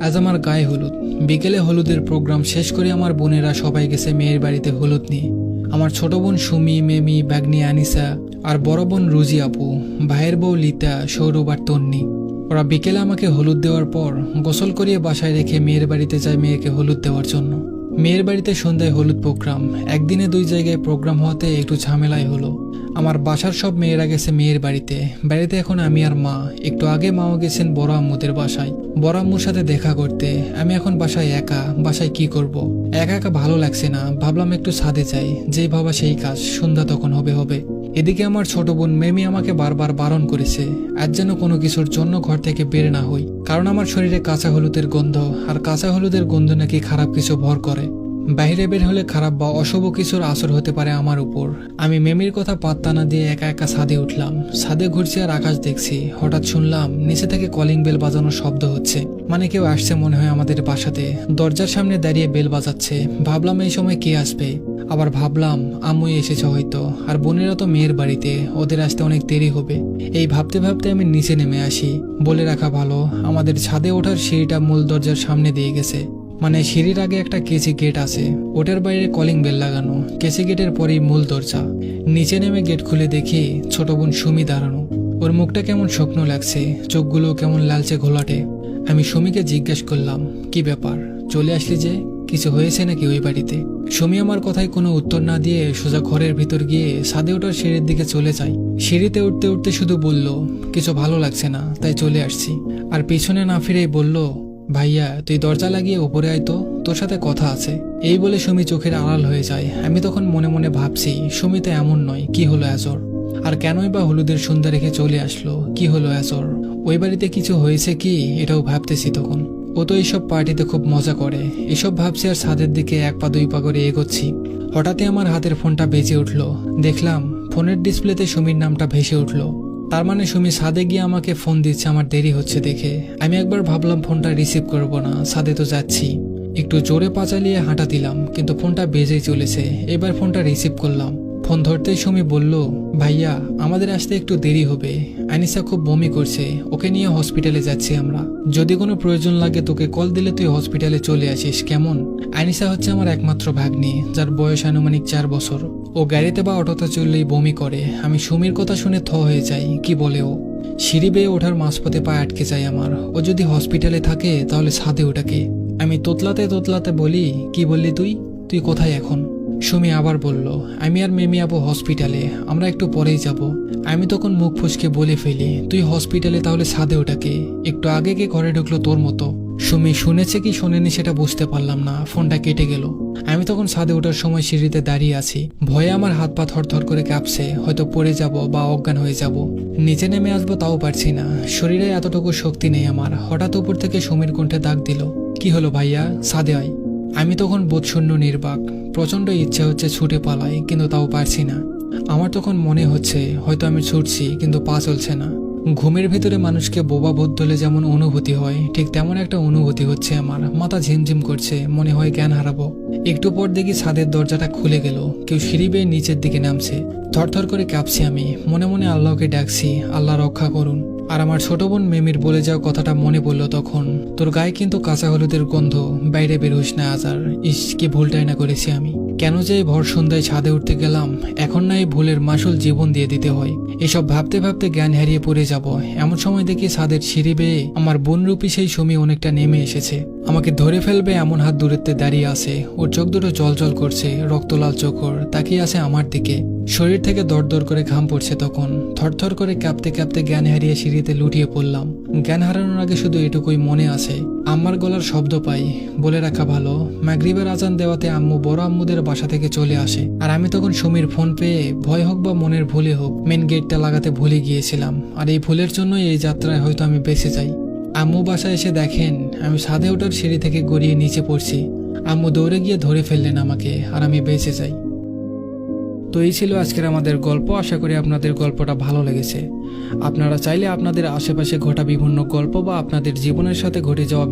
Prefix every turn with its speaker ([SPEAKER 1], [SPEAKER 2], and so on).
[SPEAKER 1] আজ আমার গায়ে হলুদ। বিকেলে হলুদের প্রোগ্রাম শেষ করে আমার বোনেরা সবাই গেছে মেয়ের বাড়িতে হলুদ নিয়ে। আমার ছোট বোন সুমি, মেমি, বাগনি, আনিসা আর বড় বোন রুজি আপু, ভাইয়ের বউ লিতা, সৌরভ আর তন্নি। ওরা বিকেলে আমাকে হলুদ দেওয়ার পর গোসল করিয়ে বাসায় রেখে মেয়ের বাড়িতে যায় মেয়েকে হলুদ দেওয়ার জন্য। মেয়ের বাড়িতে সন্ধ্যায় হলুদ প্রোগ্রাম। একদিনে দুই জায়গায় প্রোগ্রাম হওয়াতে একটু ঝামেলাই হলো। আমার বাসার সব মেয়েরা গেছে মেয়ের বাড়িতে। বাড়িতে এখন আমি আর মা। একটু আগে মাও গেছেন বড় আম্মুদের বাসায়। বড় আম্মুর সাথে দেখা করতে। আমি এখন বাসায় একা। বাসায় কি করব। একা একা ভালো লাগছে না। ভাবলাম একটু ছাদে যাই। যেই ভাবা সেই কাজ। সন্ধ্যা তখন হবে হবে। এদিকে আমার ছোট বোন মেমি আমাকে বারবার বারণ করেছে। আজ যেন কোনো কিছুর জন্য ঘর থেকে বের না হই। কারণ আমার শরীরে কাঁচা হলুদের গন্ধ। আর কাঁচা হলুদের গন্ধ নাকি খারাপ কিছু ভর করে। বাইরে বের হলে খারাপ বা অশুভ কিছুর আসর হতে পারে আমার উপর। আমি মেমির কথা পাত্তা না দিয়ে একা একা ছাদে উঠলাম। ছাদে ঘুরছি আর আকাশ দেখছি। হঠাৎ শুনলাম নিচে থেকে কলিং বেল বাজানোর শব্দ হচ্ছে। মানে কেউ আসছে মনে হয় আমাদের বাসাতে। দরজার সামনে দাঁড়িয়ে বেল বাজাচ্ছে। ভাবলাম এই সময় কে আসবে? আবার ভাবলাম, আম্মুই এসেছে হয়তো। আর বোনেরা তো মেয়ের বাড়িতে। ওদের আসতে অনেক দেরি হবে। এই ভাবতে ভাবতে আমি নিচে নেমে আসি। বলে রাখা ভালো, আমাদের ছাদে ওঠার সিঁড়িটা মূল দরজার সামনে দিয়ে গেছে। মানে সিঁড়ির আগে একটা কেসি গেট আছে। ওটার বাইরে কলিং বেল লাগানো। কেসি গেটের পরেই মূল দরজা। নিচে নেমে গেট খুলে দেখি ছোট বোন সুমি দাঁড়ানো। ওর মুখটা কেমন শুকনো লাগছে, চোখগুলো কেমন লালচে ঘোলাটে। আমি সুমিকে জিজ্ঞেস করলাম, কি ব্যাপার? চলে আসলি যে? কিছু হয়েছে নাকি ওই বাড়িতে? সুমি আমার কথায় কোনো উত্তর না দিয়ে সোজা ঘরের ভিতর গিয়ে সাদে ওঠার সিঁড়ির দিকে চলে যায়। সিঁড়িতে উঠতে উঠতে শুধু বলল, কিছু ভালো লাগছে না, তাই চলে আসছি। আর পিছনে না ফিরেই বলল ভাইয়া, তুই দরজা লাগিয়ে উপরে আয় তো, তোর সাথে কথা আছে। এই বলে সুমি চোখের আড়াল হয়ে যায়। আমি তখন মনে মনে ভাবছি, সুমি তো এমন নয়, কি হলো অ্যাজর আর কেনই বা হলুদের সন্ধ্যা রেখে চলে আসলো, কি হলো অ্যাজর ওই বাড়িতে কিছু হয়েছে কি? এটাও ভাবতেছি তখন। ও তো এইসব পার্টিতে খুব মজা করে। এসব ভাবছি আর ছাদের দিকে এক পা দুই পা করে এগোচ্ছি। হঠাৎই আমার হাতের ফোনটা বেজে উঠল। দেখলাম, ফোনের ডিসপ্লেতে সুমির নামটা ভেসে উঠল। তার মানে সুমি সাদে গিয়ে আমাকে ফোন দিচ্ছে, আমার দেরি হচ্ছে দেখে। আমি একবার ভাবলাম ফোনটা রিসিভ করব না, সাদে তো যাচ্ছি। একটু জোরে পাচালিয়ে হাঁটা দিলাম, কিন্তু ফোনটা বেজেই চলেছে। এবার ফোনটা রিসিভ করলাম। ফোন ধরতেই সুমি বলল, ভাইয়া, আমাদের আসতে একটু দেরি হবে। আনিসা খুব বমি করছে, ওকে নিয়ে হসপিটালে যাচ্ছি আমরা। যদি কোনো প্রয়োজন লাগে তোকে কল দিলে তুই হসপিটালে চলে আসিস, কেমন? আনিসা হচ্ছে আমার একমাত্র ভাগ্নি, যার বয়স আনুমানিক চার বছর। ও গাড়িতে বা অটোতে চললেই বমি করে। আমি সুমির কথা শুনে থ হয়ে যাই, কি বলে ও? সিঁড়ি বেয়ে ওঠার মাঝপথে পা আটকে যায় আমার। ও যদি হসপিটালে থাকে, তাহলে ছাদে ওটাকে। আমি তোতলাতে তোতলাতে বলি, কি বললি তুই? তুই কোথায় এখন? সুমি আবার বলল, আমি আর মেমি আবু হসপিটালে আমরা একটু পরেই যাব। আমি তখন মুখ ফুসকে বলে ফেলি, তুই হসপিটালে তাহলে ছাদে ওটাকে। একটু আগে কে ঘরে ঢুকলো তোর মতো। সুমি শুনেছে কি শোনেনি সেটা বুঝতে পারলাম না, ফোনটা কেটে গেল। আমি তখন ছাদে ওঠার সময় সিঁড়িতে দাঁড়িয়ে আছি। ভয়ে আমার হাত পা থরথর করে কাঁপছে, হয়তো পড়ে যাব বা অজ্ঞান হয়ে যাব। নিচে নেমে আসব তাও পারছি না। শরীরে এতটুকু শক্তি নেই আমার। হঠাৎ উপর থেকে সুমির কণ্ঠে দাগ দিল, কি হলো ভাইয়া? ছাদে আয়। আমি তখন বোধশূন্য নির্বাক। প্রচণ্ড ইচ্ছা হচ্ছে ছুটে পালাই, কিন্তু তাও পারছি না। আমার তখন মনে হচ্ছে, হয়তো আমি ছুটছি, কিন্তু পা চলছে না। ঘুমের ভিতরে মানুষকে বোবা ধরলে যেমন অনুভূতি হয়, ঠিক তেমন একটা অনুভূতি হচ্ছে আমার। মাথা ঝিমঝিম করছে, মনে হয় জ্ঞান হারাবো। একটু পর দেখি ছাদের দরজাটা খুলে গেল। কেউ সিঁড়ি বেয়ে নিচের দিকে নামছে। থরথর করে কাঁপছি আমি। মনে মনে আল্লাহকে ডাকছি, আল্লাহ রক্ষা করুন। আর আমার ছোট বোন মেমির বলে যাওয়া কথাটা মনে পড়ল তখন। তোর গায়ে কিন্তু কাঁচা হলুদের গন্ধ, বাইরে বেরোস না আজার। ইস, কি ভুলটাই না করেছি আমি। কেন যে ভর সন্ধ্যায় ছাদে উঠতে গেলাম, এখন না এই ভুলের মাসুল জীবন দিয়ে দিতে হয়। এসব ভাবতে ভাবতে জ্ঞান হারিয়ে পড়ে যাব। এমন সময় দেখি ছাদের সিঁড়ি বেয়ে আমার বোনরূপী সেই সমী অনেকটা নেমে এসেছে। আমাকে ধরে ফেলবে এমন হাত দূরত্বে দাঁড়িয়ে আছে। ওর চোখ দুটো জল জল করছে রক্তলাল চোখর, তাকিয়ে আছে আমার দিকে। শরীর থেকে দরদর করে ঘাম পড়ছে তখন। থরথর করে কাঁপতে কাঁপতে জ্ঞান হারিয়ে সিঁড়িতে লুটিয়ে পড়লাম। জ্ঞান হারানোর আগে শুধু এটুকুই মনে আছে। আম্মার গলার শব্দ পাই, বলে রাখা ভালো। মাগরিবের আজান দেওয়াতে আম্মু বড় আম্মুদের বাসা থেকে চলে আসে। আর আমি তখন সুমির ফোন পেয়ে, ভয় হোক বা মনের ভুলে হোক মেন গেটটা লাগাতে ভুলে গিয়েছিলাম। আর এই ভুলের জন্যই এই যাত্রায় হয়তো আমি বেঁচে যাই। আম্মু বাসায় এসে দেখেন, আমি সাদে ওঠার সিঁড়ি থেকে গড়িয়ে নিচে পড়ছি। আম্মু দৌড়ে গিয়ে ধরে ফেললেন আমাকে, আর আমি বেঁচে যাই। তো এই ছিল আজকের আমাদের গল্প। আশা করি আপনাদের গল্পটা ভালো লেগেছে। আপনারা চাইলে আপনাদের আশেপাশে ঘটা বিভিন্ন গল্প বা আপনাদের জীবনের সাথে ঘটে যাওয়া